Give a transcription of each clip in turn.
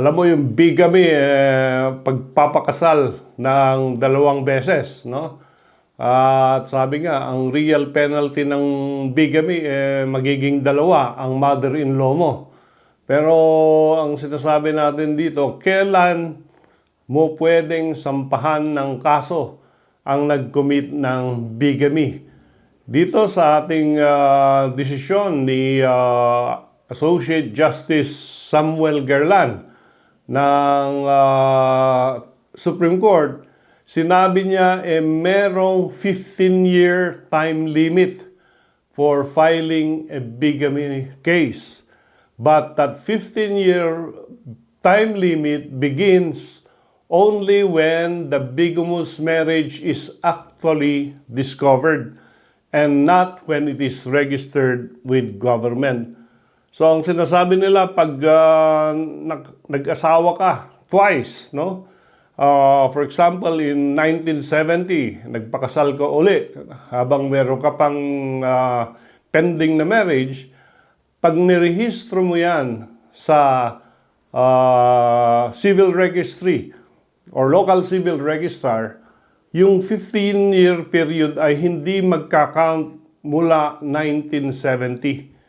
Alam mo yung bigamy, eh, pagpapakasal ng dalawang beses, no? At sabi nga, ang real penalty ng bigamy, eh, magiging dalawa ang mother-in-law mo. Pero ang sinasabi natin dito, kailan mo pwedeng sampahan ng kaso ang nag-commit ng bigamy? Dito sa ating ah, desisyon ni ah, Associate Justice Samuel Gerlan ng ah, Supreme Court, sinabi niya eh merong 15-year time limit for filing a bigamy case. But that 15-year time limit begins only when the bigamous marriage is actually discovered and not when it is registered with government. So ang sinasabi nila pag nag- nag-asawa ka twice, no? Ah, for example, in 1970, nagpakasal ka uli habang meron ka pang ah, pending na marriage, pag nirehistro mo yan sa ah, civil registry or local civil registrar, yung 15-year period ay hindi magka-count mula 1970.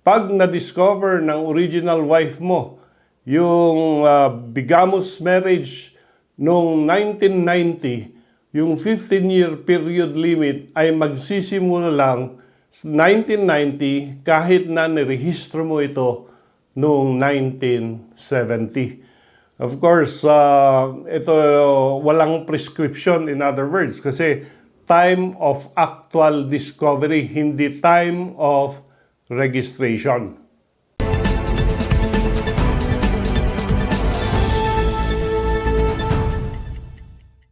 Pag na-discover ng original wife mo yung ah, bigamous marriage noong 1990, yung 15-year period limit ay magsisimula lang sa 1990 kahit na nirehistro mo ito noong 1970. Of course, uh, ito walang prescription in other words kasi time of actual discovery, hindi time of registration.